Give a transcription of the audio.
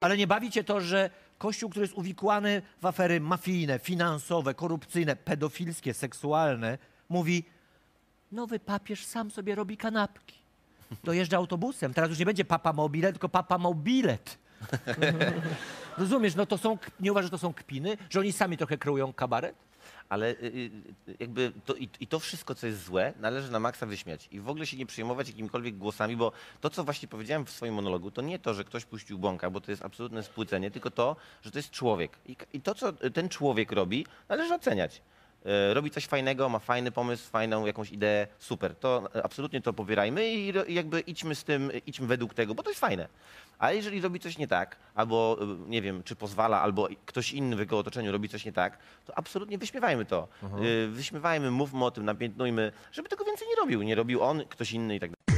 Ale nie bawi cię to, że Kościół, który jest uwikłany w afery mafijne, finansowe, korupcyjne, pedofilskie, seksualne, mówi, nowy papież sam sobie robi kanapki. Dojeżdża autobusem. Teraz już nie będzie papa mobile, tylko papa mobilet. Rozumiesz, no to są, nie uważasz, że to są kpiny? Że oni sami trochę kreują kabaret? Ale y, y, jakby to, i, i to wszystko, co jest złe, należy na maksa wyśmiać. I w ogóle się nie przejmować jakimikolwiek głosami, bo to, co właśnie powiedziałem w swoim monologu, to nie to, że ktoś puścił bąka, bo to jest absolutne spłycenie, tylko to, że to jest człowiek. I, I to, co ten człowiek robi, należy oceniać. E, Robi coś fajnego, ma fajny pomysł, fajną jakąś ideę, super. To absolutnie to pobierajmy i jakby idźmy z tym, idźmy według tego, bo to jest fajne. A jeżeli robi coś nie tak, albo e, nie wiem, czy pozwala, albo ktoś inny w jego otoczeniu robi coś nie tak, to absolutnie wyśmiewajmy to. E, Wyśmiewajmy, mówmy o tym, napiętnujmy, żeby tego więcej nie robił. Nie robił on, ktoś inny i tak dalej.